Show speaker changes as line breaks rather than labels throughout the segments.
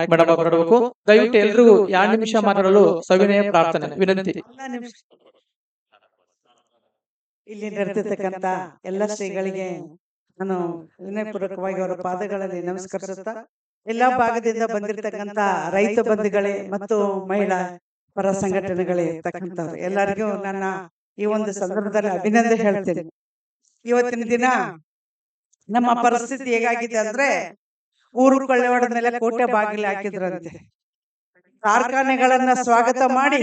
Madam ಹೊರಡಬೇಕು ದಯವಿಟ್ಟು ಎಲ್ರಿಗೂ ಎರಡು ನಿಮಿಷ ಮಾತಾಡಲು ಸವಿನಯ ಪ್ರಾರ್ಥನೆ. ವಿನಂತಿ.
ಇಲ್ಲಿ ನಡೆದಿರ್ತಕ್ಕಂತ ಎಲ್ಲ ಶ್ರೀಗಳಿಗೆ ನಾನು ವಿನಯಪೂರ್ವಕವಾಗಿ ಅವರ ಪಾದಗಳಲ್ಲಿ ನಮಸ್ಕರಿಸುತ್ತಾ ಎಲ್ಲಾ ಭಾಗದಿಂದ ಬಂದಿರತಕ್ಕಂತ ರೈತ ಬಂಧುಗಳೇ ಮತ್ತು ಮಹಿಳಾ ಪರ ಸಂಘಟನೆಗಳೇ ಇರ್ತಕ್ಕಂಥವ್ರು ಎಲ್ಲರಿಗೂ ನನ್ನ ಈ ಒಂದು ಸಂದರ್ಭದಲ್ಲಿ ಅಭಿನಂದನೆ ಹೇಳ್ತೇನೆ. ಇವತ್ತಿನ ದಿನ ನಮ್ಮ ಪರಿಸ್ಥಿತಿ ಹೇಗಾಗಿದೆ ಅಂದ್ರೆ ಊರು ಕೊಳ್ಳೆ ಕೋಟೆ ಬಾಗಿಲು ಹಾಕಿದ್ರಂತೆ. ಕಾರ್ಖಾನೆಗಳನ್ನ ಸ್ವಾಗತ ಮಾಡಿ,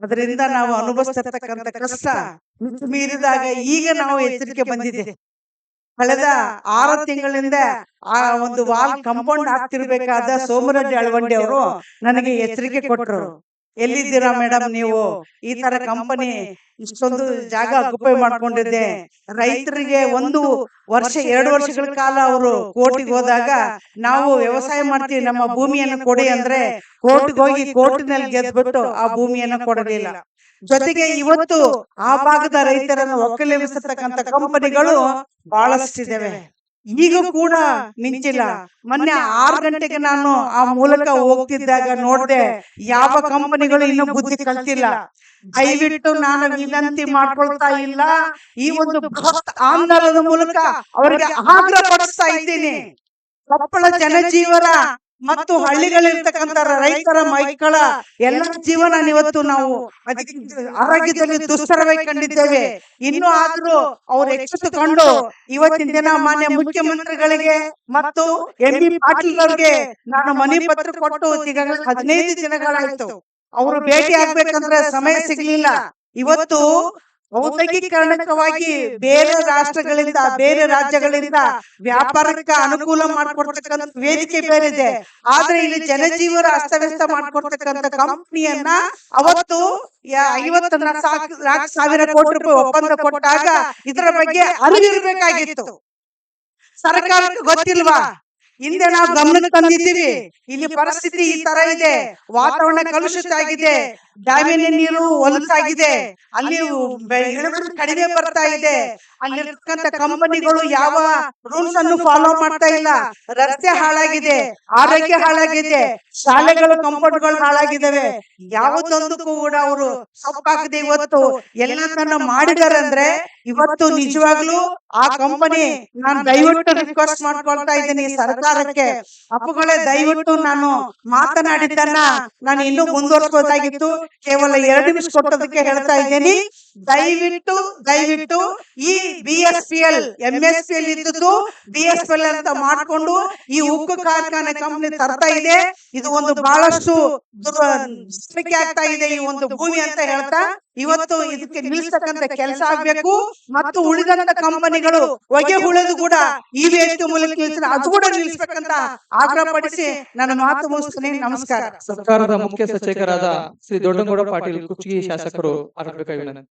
ಅದರಿಂದ ನಾವು ಅನುಭವಿಸ್ತಿರ್ತಕ್ಕಂಥ ಕಷ್ಟ ಮೀರಿದಾಗ ಈಗ ನಾವು ಎಚ್ಚರಿಕೆ ಬಂದಿದೆ. ಕಳೆದ ಆರು ತಿಂಗಳಿಂದ ಆ ಒಂದು ವಾಲ್ ಕಂಪೌಂಡ್ ಆಗ್ತಿರ್ಬೇಕಾದ ಸೋಮರೆಡ್ಡಿ ಅಳವಂಡಿ ಅವರು ನನಗೆ ಎಚ್ಚರಿಕೆ ಕೊಟ್ಟರು ಎಲ್ಲಿದ್ದೀರಾ ಮೇಡಮ್ ನೀವು? ಈ ತರ ಕಂಪನಿ ಇಷ್ಟೊಂದು ಜಾಗ ಅಕ್ಯುಪೈ ಮಾಡ್ಕೊಂಡಿದ್ದೆ. ರೈತರಿಗೆ ಒಂದು ವರ್ಷ, ಎರಡು ವರ್ಷಗಳ ಕಾಲ ಅವರು ಕೋರ್ಟಿಗೆ ಹೋದಾಗ ನಾವು ವ್ಯವಸಾಯ ಮಾಡ್ತೀವಿ, ನಮ್ಮ ಭೂಮಿಯನ್ನು ಕೊಡಿ ಅಂದ್ರೆ ಕೋರ್ಟ್ಗೆ ಹೋಗಿ ಕೋರ್ಟಿನಲ್ಲಿ ಗೆದ್ಬಿಟ್ಟು ಆ ಭೂಮಿಯನ್ನು ಕೊಡಲಿಲ್ಲ. ಜೊತೆಗೆ ಇವತ್ತು ಆ ಭಾಗದ ರೈತರನ್ನು ಒಕ್ಕಲೆಬ್ಬಿಸತಕ್ಕಂತ ಕಂಪನಿಗಳು ಬಹಳಷ್ಟಿದಾವೆ. ಈಗ ಕೂಡ ನಿಂಚಿಲ್ಲ ಮೊನ್ನೆ ಆರು ಗಂಟೆಗೆ ನಾನು ಆ ಮೂಲಕ ಹೋಗ್ತಿದ್ದಾಗ ನೋಡ್ದೆ ಯಾವ ಕಂಪನಿಗಳು ಇನ್ನು ಬುದ್ಧಿ ಕಲ್ತಿಲ್ಲ. ದಯವಿಟ್ಟು ನಾನು ವಿನಂತಿ ಮಾಡ್ಕೊಳ್ತಾ ಇಲ್ಲ. ಈ ಒಂದು ಆಂದೋಲನದ ಮೂಲಕ ಅವರಿಗೆ ಆಗ್ರಹ ಪಡಿಸ್ತಾ ಇದ್ದೀನಿ. ಕೊಪ್ಪಳ ಜನಜೀವನ ಮತ್ತು ಹಳ್ಳಿಗಳಿರ್ತಕ್ಕಂಥ ರೈತರ ಮೈಕಳ ಎಲ್ಲ ಜೀವನ ಇವತ್ತು ನಾವು ಆರೋಗ್ಯದಲ್ಲಿ ದುಸ್ತರವಾಗಿ ಕಂಡಿದ್ದೇವೆ ಇನ್ನು ಆದ್ರೂ ಅವ್ರು ಎಚ್ಚೆತ್ತುಕೊಂಡು ಇವತ್ತಿನ ದಿನ ಮಾನ್ಯ ಮುಖ್ಯಮಂತ್ರಿಗಳಿಗೆ ಮತ್ತು ಎಂ. ಬಿ. ಪಾಟೀಲ್ ಅವರಿಗೆ ನಾನು ಮನೆ ಪತ್ರ ಕೊಟ್ಟು ಈಗಾಗಲೇ ಹದಿನೈದು ದಿನಗಳಾಯ್ತು. ಅವರು ಭೇಟಿ ಆಗ್ಬೇಕಂದ್ರೆ ಸಮಯ ಸಿಗ್ಲಿಲ್ಲ. ಇವತ್ತು ಔದ್ಯೋಗೀಕರಣವಾಗಿ ಬೇರೆ ರಾಷ್ಟ್ರಗಳಿಂದ, ಬೇರೆ ರಾಜ್ಯಗಳಿಂದ ವ್ಯಾಪಾರಕ್ಕೆ ಅನುಕೂಲ ಮಾಡ್ಕೊಡ್ತಕ್ಕಂಥ ವೇದಿಕೆ ಬೇರೆ ಇದೆ ಆದ್ರೆ ಇಲ್ಲಿ ಜನಜೀವನ ಅಸ್ತವ್ಯಸ್ತ ಮಾಡ್ಕೊಡ್ತಕ್ಕಂಥ ಕಂಪನಿಯನ್ನ ಅವತ್ತು ಐವತ್ತು ಸಾವಿರ ಕೋಟಿ ರೂಪಾಯಿ ಒಪ್ಪಂದ ಕೊಟ್ಟಾಗ ಇದರ ಬಗ್ಗೆ ಅರಿವಿರ್ಬೇಕಾಗಿತ್ತು. ಸರ್ಕಾರಕ್ಕೆ ಗೊತ್ತಿಲ್ವಾ? ಹಿಂದೆ ನಾವು ಗಮನ ತಂದಿದ್ದೀವಿ. ಇಲ್ಲಿ ಪರಿಸ್ಥಿತಿ ಈ ತರ ಇದೆ. ವಾತಾವರಣ ಕಲುಷಿತ ಆಗಿದೆ. ಡ್ಯಾಮಿನ ನೀರು ಹೊಲಸಾಗಿದೆ. ಅಲ್ಲಿ ಇಳುವರಿ ಕಡಿಮೆ ಬರ್ತಾ ಇದೆ. ಅಲ್ಲಿರ್ತಕ್ಕಂಥ ಕಂಪನಿಗಳು ಯಾವ ರೂಲ್ಸ್ ಅನ್ನು ಫಾಲೋ ಮಾಡ್ತಾ ಇಲ್ಲ. ರಸ್ತೆ ಹಾಳಾಗಿದೆ ಆರೋಗ್ಯ ಹಾಳಾಗಿದೆ, ಶಾಲೆಗಳು ಕಂಪೌಂಡ್ಗಳು ಹಾಳಾಗಿದ್ದಾವೆ. ಯಾವುದೊಂದಕ್ಕೂ ಕೂಡ ಅವರು ಸೊಪ್ಪಾಗದೆ ಇವತ್ತು ಎಲ್ಲದನ್ನ ಮಾಡಿದಾರೆ ಅಂದ್ರೆ ಇವತ್ತು ನಿಜವಾಗ್ಲೂ ಆ ಕಂಪನಿ ನಾನು ದಯವಿಟ್ಟು ರಿಕ್ವೆಸ್ಟ್ ಮಾಡ್ಕೊಳ್ತಾ ಇದ್ದೀನಿ. ಸರ್ಕಾರಕ್ಕೆ ಅಪ್ಪುಗಳೇ ದಯವಿಟ್ಟು ನಾನು ಮಾತನಾಡಿದ್ದನ್ನ ನಾನು ಇನ್ನೂ ಮುಂದುವರ್ಸ್ಬೋದಾಗಿತ್ತು ಕೇವಲ ಎರಡು ನಿಮಿಷ ಕೊಟ್ಟದಕ್ಕೆ ಹೇಳ್ತಾ ಇದ್ದೀನಿ. ದಯವಿಟ್ಟು ದಯವಿಟ್ಟು ಈ B S P L M S P L ಇದ್ದದ್ದು ಬಿ ಎಸ್ ಪಿ ಎಲ್ ಅಂತ ಮಾಡ್ಕೊಂಡು ಈ ಉಕ್ಕು ಕಾರ್ಖಾನೆ ಕಂಪನಿ ತರ್ತಾ ಇದೆ. ಇದು ಒಂದು ಬಹಳಷ್ಟು ಆಗ್ತಾ ಇದೆ ಈ ಒಂದು ಭೂಮಿ ಅಂತ ಹೇಳ್ತಾ ಇವತ್ತು ಇದಕ್ಕೆ ನಿಲ್ಲಿಸ್ತಕ್ಕಂಥ ಕೆಲಸ ಆಗ್ಬೇಕು. ಮತ್ತು ಉಳಿದಂತ ಕಂಪನಿಗಳು ಹೊಗೆ ಉಳಿದು ಕೂಡ ಈ ವೇದಿಕೆ ಮೂಲಕ ನಿಲ್ಲಿಸಿದ್ರೆ ಅದು ಕೂಡ ನಿಲ್ಲಿಸ್ಬೇಕಂತ ಆಗ್ರಹ ಪಡಿಸಿ ನನ್ನ ಮಾತು ಮುಗಿಸ್ತೀನಿ. ನಮಸ್ಕಾರ.
ಸರ್ಕಾರದ ಮುಖ್ಯ ಸಚಿವರಾದ ಶ್ರೀ ದೊಡ್ಡಗೌಡ ಪಾಟೀಲ್ ಕುಚ್ಚಗಿ ಶಾಸಕರು ವಿನಂತಿ